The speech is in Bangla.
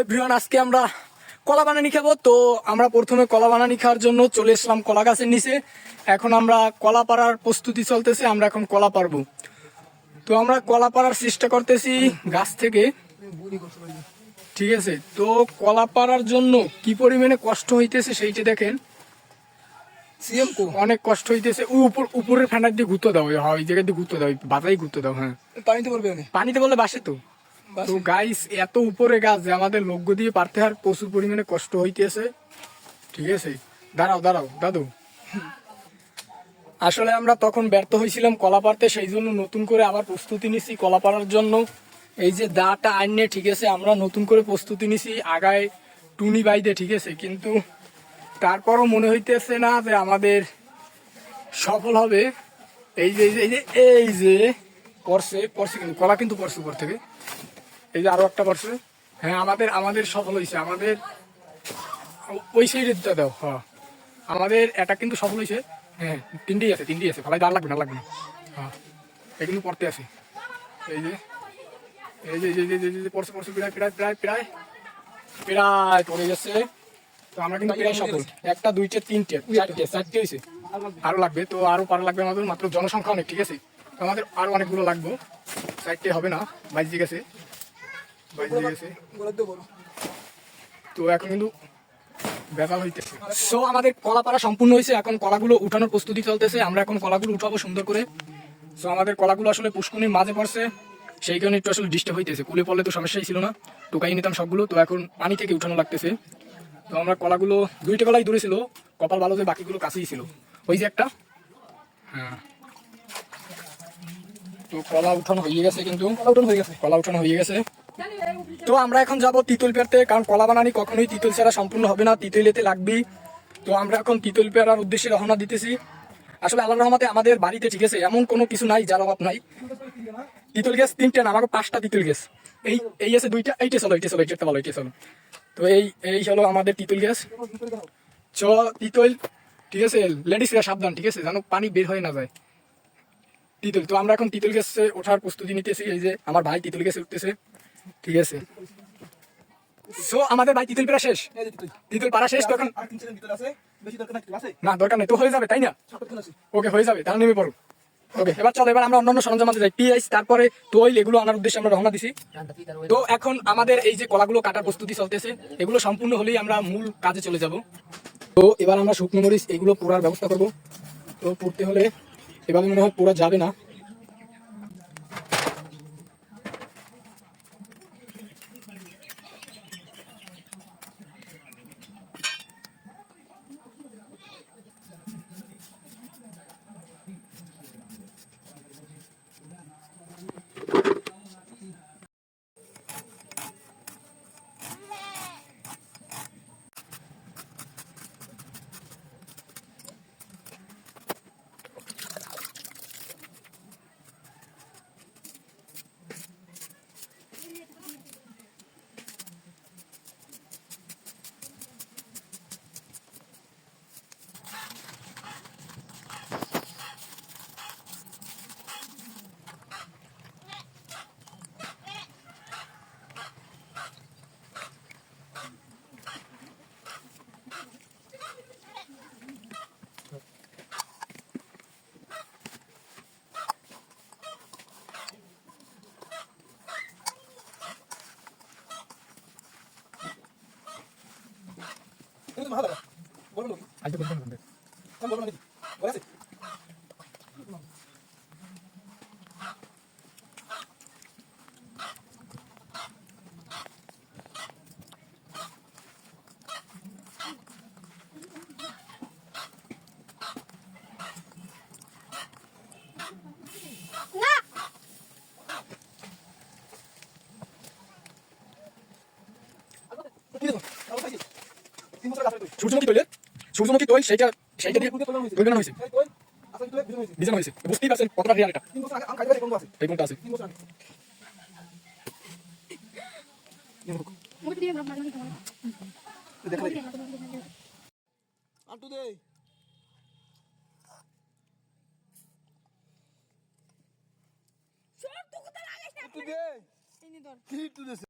এভরিওয়ান আজকে আমরা কলা বানানি খাব। তো আমরা প্রথমে কলা বানানি খাওয়ার জন্য চলে এসলাম কলা গাছের নিচে। এখন আমরা কলা পাড়ার প্রস্তুতি চলতেছে আমরা এখন কলা পারব তো আমরা কলা পাড়ার চেষ্টা করতেছি গাছ থেকে। ঠিক আছে তো কলা পাড়ার জন্য কি পরিমাণে কষ্ট হইতেছে সেইটা দেখেন। অনেক কষ্ট হইতেছে। উপর উপরের ফ্যানার দিয়ে ঘুরতে দাও হয় ওই জায়গা দিয়ে ঘুরতে দাও বাতাই ঘুরতে দাও হ্যাঁ। পানিতে পড়বে পানিতে বললে বাসে তো। তো গাইস এত উপরে গাছ যে আমাদের লগ্য দিয়ে পারতে আর প্রচুর পরিমাণে কষ্ট হইতেছে। ঠিক আছে? দাঁড়াও দাঁড়াও, দাদু। আসলে আমরা তখন ব্যর্থ হয়েছিলাম কলা পারতে সেই জন্য নতুন করে আবার প্রস্তুতি নিছি কলা পাড়ার জন্য। এই যে দাটা আইনে, ঠিক আছে, আমরা নতুন করে প্রস্তুতি নিছি আগায় টুনি বাইদে, ঠিক আছে, কিন্তু তারপরও মনে হইতেছে না যে আমাদের সফল হবে। এই যে, এই যে- এই যে এই যে, পড়ছে পড়ছে কিন্তু, কলা কিন্তু পড়ছে উপর থেকে। এই যে আরও একটা পড়ছে হ্যাঁ আমাদের আমাদের সফল হয়েছে আমাদের ওই সাইডে দাও। হ্যাঁ। আমাদের এটা কিন্তু সফল হয়েছে হ্যাঁ তিনটেই আছে তিনটেই আছে। ভালাই দাঁড় লাগবে না লাগবে না। হ্যাঁ এটা কিন্তু পড়তে আছে। এই যে এই যে, এই যে- এই যে- যে পড়ছে পড়ছে, প্রায় প্রায় প্রায় প্রায় প্রায় পড়ে গেছে। তো আমরা কিন্তু প্রায় সফল। একটা, দুইটা, তিনটে চারটে চারটে হয়েছে আরও লাগবে। তো আরও পারা লাগবে আমাদের মাত্র জনসংখ্যা অনেক, ঠিক আছে? আমাদের আরও অনেকগুলো লাগবে। চারটে হবে না, বাইশ গেছে গেছে। তো বলো। এখন কিন্তু বেজাল হইতেছে। সো আমাদের কলা পাড়া সম্পূর্ণ হয়েছে। এখন কলাগুলো উঠানোর প্রস্তুতি চলতেছে। আমরা এখন কলাগুলো উঠাবো সুন্দর করে। সো আমাদের কলাগুলো আসলে পুষ্কুনির মাঝে পড়ছে। সেই কারণে একটু আসলে ডিস্টার্ব হইতেছে। কুলে পড়লে তো সমস্যাই ছিল না। টোকাই নিতাম সবগুলো। তো এখন পানি থেকে উঠানো লাগতেছে। তো আমরা কলাগুলো দুইটা কলাই দূরে ছিল। কপাল ভালো যে বাকিগুলো কাছেই ছিল। ওই যে একটা। হ্যাঁ। তো কলা উঠানো হয়ে গেছে কিন্তু। কলা উঠানো হয়ে গেছে। কলা উঠানো হয়ে গেছে। তো আমরা এখন যাব তিতুল পেরতে কারণ কলা বানানি কখনোই তিতুল ছাড়া সম্পূর্ণ হবে না তিতুলেতে লাগবেই। তো আমরা এখন তিতুল পেরার উদ্দেশ্যে রওনা দিতেছি। আসলে আল্লাহ রহমতে আমাদের বাড়িতে, ঠিক আছে, এমন কোনো কিছু নাই যার অভাব নাই। তিতুল গ্যাস তিনটে না, আমাকে পাঁচটা তিতুল গ্যাস এই এই আছে দুইটা, এইটা চলো এইটা চলো, এইটা ভালো এইটা চলো। তো এই এই হলো আমাদের তিতুল গ্যাস চ, তিতুল, ঠিক আছে লেডিসরা সাবধান, ঠিক আছে, যেন পানি বের হয়ে না যায়। তিতুল, তো আমরা এখন তিতুল গ্যাসে ওঠার প্রস্তুতি নিতেছি, এই যে আমার ভাই তিতুল গ্যাসে উঠতেছে। ঠিক আছে। সো আমাদের ভাই তিতুল পাড়া শেষ। তিতুল। পাড়া শেষ তখন না দরকার নেই তো হয়ে যাবে তাই না? ওকে হয়ে যাবে তাহলে নেমে পড়ো। ওকে এবার চলো এবার আমরা অন্যান্য সরঞ্জাম আনতে যাই। তারপরে তৈল এগুলো আনার উদ্দেশ্যে আমরা রওনা দিছি। তো এখন আমাদের এই যে কলাগুলো কাটার প্রস্তুতি চলতেছে এগুলো সম্পূর্ণ হলেই আমরা মূল কাজে চলে যাব। তো এবার আমরা শুকনো মরিচ এগুলো পোড়ার ব্যবস্থা করব। তো পড়তে হলে এবার মনে হয় পোড়া যাবে না। 걸로 알도 괜찮은 한번 그럼 걸로 뭐야? 조정기 걸려? সূর্যমুখী তৈল সেইটা সেইটা দিয়ে তো হয়েছে। তৈল হয়েছে। বুঝতেই পারছেন কতটা রিয়াল এটা। এই কোনটা আছে? আন্টু দে দে কি দে